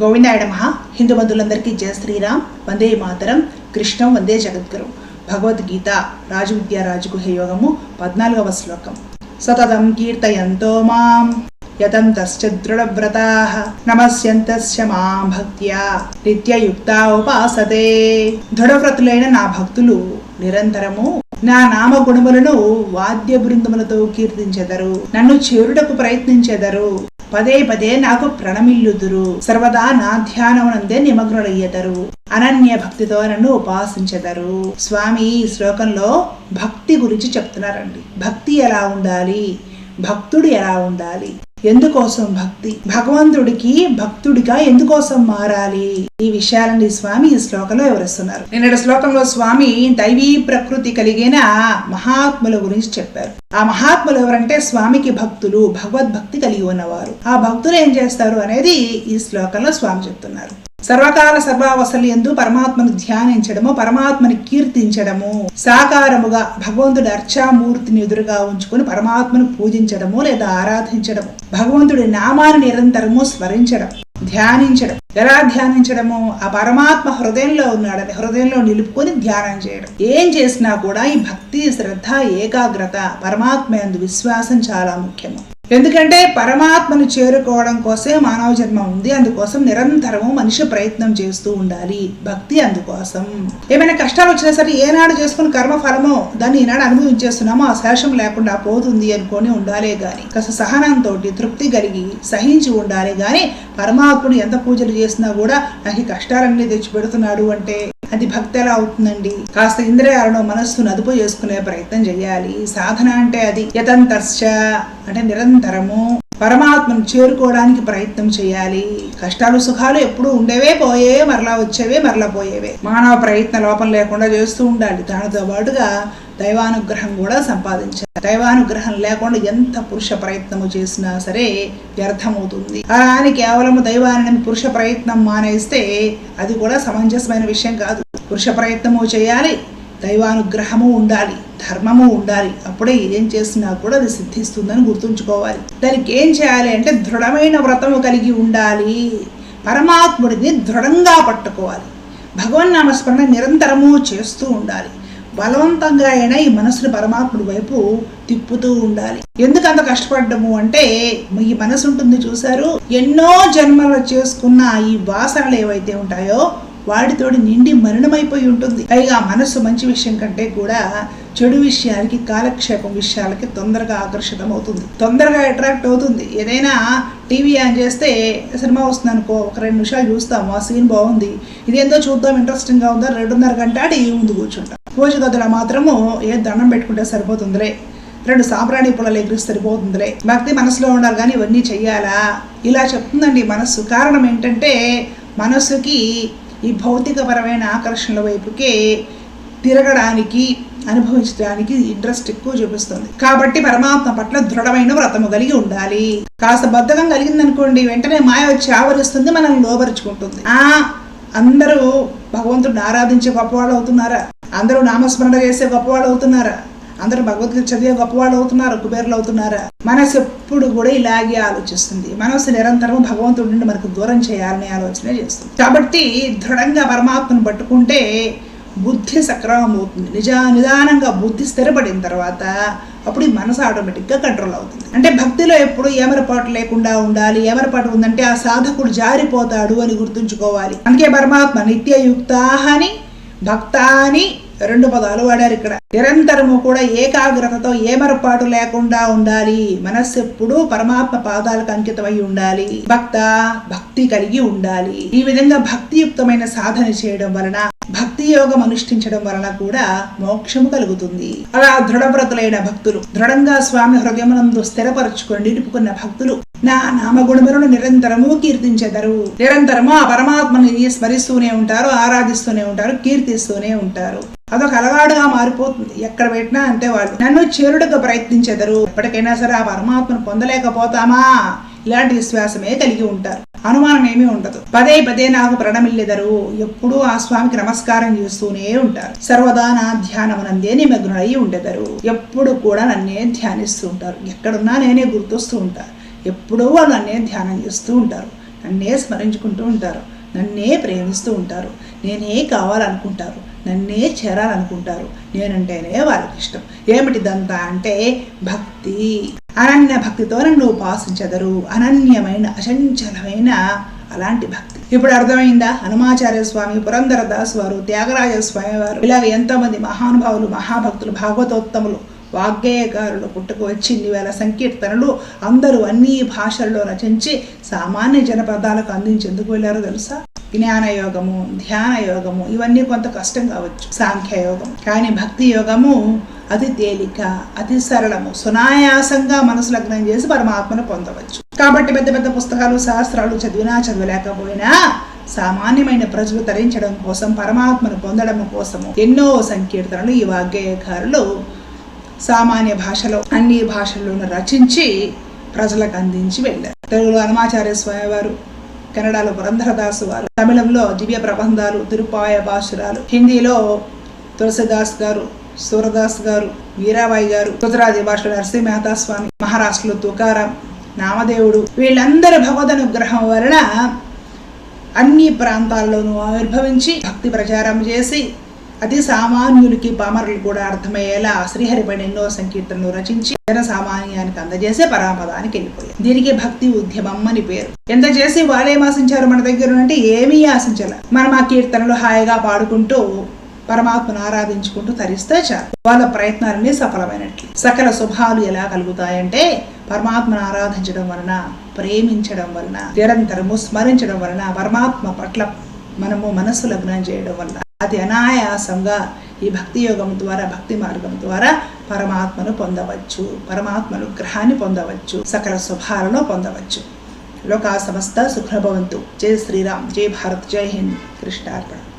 గోవిందాయడమ మహా హిందూ బంధువులందరికీ జయ శ్రీరామ్. వందే మాతరం. కృష్ణం వందే జగద్గురు. భగవద్గీత రాజు విద్యారాజుకు యోగము పద్నాలుగవ శ్లోకం. సతతం కీర్తయంతో మాం. యతంతశ్చ దృఢవ్రతా. నమస్యంతస్య మాం భక్త్యా. నిత్యయుక్తా ఉపాసతే. దృఢవ్రతులైన నా భక్తులు నిరంతరము నా నామ గుణములను వాద్య బృందములతో కీర్తించెదరు. నన్ను చేరుటకు ప్రయత్నించెదరు. పదే పదే నాకు ప్రణమిల్లుదురు. సర్వదా నా ధ్యానమునందే నిమగ్నులయ్యెదరు అనన్య భక్తితో నన్ను ఉపాసించెదరు. స్వామి ఈ శ్లోకంలో భక్తి గురించి చెప్తున్నారండి. భక్తి ఎలా ఉండాలి? భక్తుడు ఎలా ఉండాలి? ఎందుకోసం భక్తి? భగవంతుడికి భక్తుడిగా ఎందుకోసం మారాలి? ఈ విషయాలని స్వామి ఈ శ్లోకంలో వివరిస్తున్నారు. నిన్నటి శ్లోకంలో స్వామి దైవీ ప్రకృతి కలిగిన మహాత్ముల గురించి చెప్పారు. ఆ మహాత్ములు ఎవరంటే స్వామికి భక్తులు భగవద్భక్తి కలిగి ఉన్నవారు. ఆ భక్తులు ఏం చేస్తారు అనేది ఈ శ్లోకంలో స్వామి చెప్తున్నారు. సర్వకాల సర్వావసలు ఎందు పరమాత్మను ధ్యానించడము పరమాత్మని కీర్తించడము. సాకారముగా భగవంతుడి అర్చామూర్తిని ఎదురుగా ఉంచుకొని పరమాత్మను పూజించడము లేదా ఆరాధించడము. భగవంతుడి నామాన్ని నిరంతరము స్మరించడం ధ్యానించడం. ఎలా ధ్యానించడము? ఆ పరమాత్మ హృదయంలో ఉన్నాడని హృదయంలో నిలుపుకొని ధ్యానం చేయడం. ఏం చేసినా కూడా ఈ భక్తి శ్రద్ధ ఏకాగ్రత పరమాత్మ యందు విశ్వాసం చాలా ముఖ్యము. ఎందుకంటే పరమాత్మను చేరుకోవడం కోసమే మానవ జన్మ ఉంది అందుకోసం నిరంతరము మనిషి ప్రయత్నం చేస్తూ ఉండాలి భక్తి అందుకోసం. ఏమైనా కష్టాలు వచ్చినా సరే ఏనాడు చేసుకుని కర్మ ఫలమో దాన్ని ఈనాడు అనుభవించేస్తున్నామో ఆ శేషం లేకుండా పోతుంది అనుకొని ఉండాలే గాని కాస్త సహనంతో తృప్తి కలిగి సహించి ఉండాలి గాని పరమాత్ముడు ఎంత పూజలు చేసినా కూడా నాకు కష్టాలన్నీ తెచ్చి పెడుతున్నాడు అంటే అది భక్తి ఎలా అవుతుందండి. కాస్త ఇంద్రియాలను మనస్సును అదుపు చేసుకునే ప్రయత్నం చేయాలి. సాధన అంటే అది యతంతర్చ అంటే నిరంతరము. పరమాత్మను చేరుకోవడానికి ప్రయత్నం చేయాలి. కష్టాలు సుఖాలు ఎప్పుడూ ఉండేవే పోయేవే మరలా వచ్చేవే మరలా పోయేవే. మానవ ప్రయత్న లోపం లేకుండా చేస్తూ ఉండాలి. దానితో పాటుగా దైవానుగ్రహం కూడా సంపాదించాలి. దైవానుగ్రహం లేకుండా ఎంత పురుష ప్రయత్నము చేసినా సరే వ్యర్థమవుతుంది. అలా అని కేవలం దైవాన్ని పురుష ప్రయత్నం మానేస్తే అది కూడా సమంజసమైన విషయం కాదు. పురుష ప్రయత్నము చేయాలి దైవానుగ్రహము ఉండాలి. ధర్మము ఉండాలి. అప్పుడే ఏం చేసినా కూడా అది సిద్ధిస్తుందని గుర్తుంచుకోవాలి. దానికి ఏం చేయాలి అంటే దృఢమైన వ్రతము కలిగి ఉండాలి. పరమాత్ముడిని దృఢంగా పట్టుకోవాలి. భగవన్నామస్మరణ నిరంతరము చేస్తూ ఉండాలి. బలవంతంగా అయినా ఈ మనసుని పరమాత్ముడి వైపు తిప్పుతూ ఉండాలి. ఎందుకు అంత కష్టపడ్డము అంటే ఈ మనసు ఉంటుంది చూసారు ఎన్నో జన్మలు చేసుకున్న ఈ వాసనలు ఏవైతే ఉంటాయో వాటితోటి నిండి మరణమైపోయి ఉంటుంది. పైగా మనస్సు మంచి విషయం కంటే కూడా చెడు విషయాలకి కాలక్షేపం విషయాలకి తొందరగా ఆకర్షితం అవుతుంది తొందరగా అట్రాక్ట్ అవుతుంది. ఏదైనా టీవీ ఆన్ చేస్తే సినిమా వస్తుంది అనుకో ఒక రెండు నిమిషాలు చూస్తాము ఆ సీన్ బాగుంది. ఇదేందో చూద్దాం ఇంట్రెస్టింగ్గా ఉందా రెండున్నర గంట టీవీ ముందు కూర్చుంటాం. రోజు గదుల మాత్రము ఏ దండం పెట్టుకుంటే సరిపోతుందిలే. రెండు సాంబ్రాణి పొలలు ఎగిరిస్తే సరిపోతుందిలే. భక్తి మనసులో ఉండాలి కానీ ఇవన్నీ చెయ్యాలా? ఇలా చెప్తుందండి మనస్సు కారణం ఏంటంటే మనస్సుకి ఈ భౌతికపరమైన ఆకర్షణల వైపుకే తిరగడానికి అనుభవించడానికి ఇంట్రెస్ట్ ఎక్కువ చూపిస్తుంది. కాబట్టి పరమాత్మ పట్ల దృఢమైన వ్రతము కలిగి ఉండాలి. కాస్త బద్ధకం కలిగిందనుకోండి వెంటనే మాయ వచ్చి ఆవరిస్తుంది మనం లోపరుచుకుంటుంది ఆ అందరూ భగవంతుడిని ఆరాధించే గొప్పవాళ్ళు అవుతున్నారా? అందరూ నామస్మరణ చేసే గొప్పవాళ్ళు అవుతున్నారా? అందరూ భగవద్గీత చదివే గొప్పవాళ్ళు అవుతున్నారు? కుబేరులు అవుతున్నారా? మనసు ఎప్పుడు కూడా ఇలాగే ఆలోచిస్తుంది. మనసు నిరంతరం భగవంతుడి నుండి మనకు దూరం చేయాలనే ఆలోచన చేస్తుంది. కాబట్టి దృఢంగా పరమాత్మను పట్టుకుంటే బుద్ధి సక్రమం అవుతుంది నిజా నిదానంగా బుద్ధి స్థిరపడిన తర్వాత అప్పుడు ఈ మనసు ఆటోమేటిక్గా కంట్రోల్ అవుతుంది. అంటే భక్తిలో ఎప్పుడు ఏమరపాటు లేకుండా ఉండాలి ఏమరపాటు ఉందంటే ఆ సాధకుడు జారిపోతాడు అని గుర్తుంచుకోవాలి. అందుకే పరమాత్మ నిత్యయుక్తాహని భక్తాని రెండు పదాలు వాడారు ఇక్కడ. నిరంతరము కూడా ఏకాగ్రతతో ఏమరపాటు లేకుండా ఉండాలి. మనస్సు ఎప్పుడు పరమాత్మ పాదాలకు అంకితమై ఉండాలి. భక్త భక్తి కలిగి ఉండాలి. ఈ విధంగా భక్తియుక్తమైన సాధన చేయడం వలన యోగం అనుష్ఠించడం వలన కూడా మోక్షము కలుగుతుంది. అలా దృఢవ్రతులైన భక్తులు దృఢంగా స్వామి హృదయమునందు స్థిరపరచుకొని నిలుపుకున్న భక్తులు నా నామగుణములను నిరంతరము కీర్తించెదరు. నిరంతరము ఆ పరమాత్మని స్మరిస్తూనే ఉంటారు ఆరాధిస్తూనే ఉంటారు కీర్తిస్తూనే ఉంటారు. అదొక అలవాటుగా మారిపోతుంది. ఎక్కడ పెట్టినా అంటే వాళ్ళు. నన్ను చేరుడుగా ప్రయత్నించెదరు. ఎప్పటికైనా సరే ఆ పరమాత్మను పొందలేకపోతామా? ఇలాంటి విశ్వాసమే కలిగి ఉంటారు. అనుమానం ఏమీ ఉండదు. పదే పదే నాకు ప్రణమిల్లెదరు. ఎప్పుడూ ఆ స్వామికి నమస్కారం చేస్తూనే ఉంటారు. సర్వదా నా ధ్యానమునందే నిమగ్నులై ఉండెదరు. ఎప్పుడు కూడా నన్నే ధ్యానిస్తూ ఉంటారు. ఎక్కడున్నా నేనే గుర్తొస్తూ ఉంటారు. ఎప్పుడూ వాళ్ళు నన్నే ధ్యానం చేస్తూ ఉంటారు. నన్నే స్మరించుకుంటూ ఉంటారు. నన్నే ప్రేమిస్తూ ఉంటారు. నేనే కావాలనుకుంటారు. నన్నే చేరాలనుకుంటారు. నేనంటేనే వాళ్ళకి ఇష్టం ఏమిటిదంతా అంటే భక్తి. అనన్య భక్తితో నన్ను ఉపాసించెదరు. అనన్యమైన అచంచలమైన అలాంటి భక్తి. ఇప్పుడు అర్థమైందా? హనుమాచార్య స్వామి పురంధరదాస్ వారు త్యాగరాజ స్వామి వారు ఇలాగ ఎంతోమంది మహానుభావులు మహాభక్తులు భాగవతోత్తములు వాగ్గేయకారులు పుట్టుకు వచ్చింది ఇన్ని వేల సంకీర్తనలు అందరూ అన్ని భాషల్లో రచించి సామాన్య జనపదాలకు అందించేందుకు వెళ్ళారో తెలుసా? జ్ఞాన యోగము ధ్యాన యోగము ఇవన్నీ కొంత కష్టం కావచ్చు. సాంఖ్య యోగం కానీ భక్తి యోగము అతి తేలిక అతి సరళము. సునాయాసంగా మనసు లగ్నం చేసి పరమాత్మను పొందవచ్చు. కాబట్టి పెద్ద పెద్ద పుస్తకాలు శాస్త్రాలు చదివినా చదవలేకపోయినా సామాన్యమైన ప్రజలు తరించడం కోసం పరమాత్మను పొందడం కోసము ఎన్నో సంకీర్తనలు ఈ వాగ్గేయకారులు సామాన్య భాషలో అన్ని భాషల్లోనూ రచించి ప్రజలకు అందించి వెళ్ళారు. తెలుగులో హనుమాచార్య స్వామివారు కన్నడలో పురంధరదాసు వారు తమిళంలో దివ్య ప్రబంధాలు తిరుపాయ భాషురాలు హిందీలో తులసిదాస్ గారు సూరదాస్ గారు వీరాబాయి గారు గుజరాతి భాషలో నరసింహ మెహతా స్వామి మహారాష్ట్రలో తుకారం నామదేవుడు. వీళ్ళందరి భగవదనుగ్రహం వలన అన్ని ప్రాంతాల్లోనూ ఆవిర్భవించి భక్తి ప్రచారం చేసి అది సామాన్యులకి పామరులు కూడా అర్థమయ్యేలా శ్రీహరిపడి ఎన్నో సంకీర్తనలు రచించి జన సామాన్యానికి అందజేసే పరాపదానికి వెళ్ళిపోయాయి దీనికి భక్తి ఉద్యమం అని పేరు. ఎంత చేసి వాళ్ళేం ఆశించారు మన దగ్గర అంటే ఏమీ ఆశించాల. మనం ఆ కీర్తనలు హాయిగా పాడుకుంటూ పరమాత్మను ఆరాధించుకుంటూ తరిస్తే చాలు. వాళ్ళ ప్రయత్నాలన్నీ సఫలమైనట్లు. సకల శుభాలు ఎలా కలుగుతాయంటే పరమాత్మను ఆరాధించడం వలన ప్రేమించడం వలన నిరంతరము స్మరించడం వలన పరమాత్మ పట్ల మనము మనస్సు లగ్నం చేయడం వలన. అతి అనాయాసంగా ఈ భక్తి యోగం ద్వారా భక్తి మార్గం ద్వారా పరమాత్మను పొందవచ్చు. పరమాత్మను గ్రహాన్ని పొందవచ్చు. సకల శుభాలను పొందవచ్చు. లోకా సమస్త సుఖభవంతు జై శ్రీరామ్. జై భారత్. జై హింద్. కృష్ణార్పణ.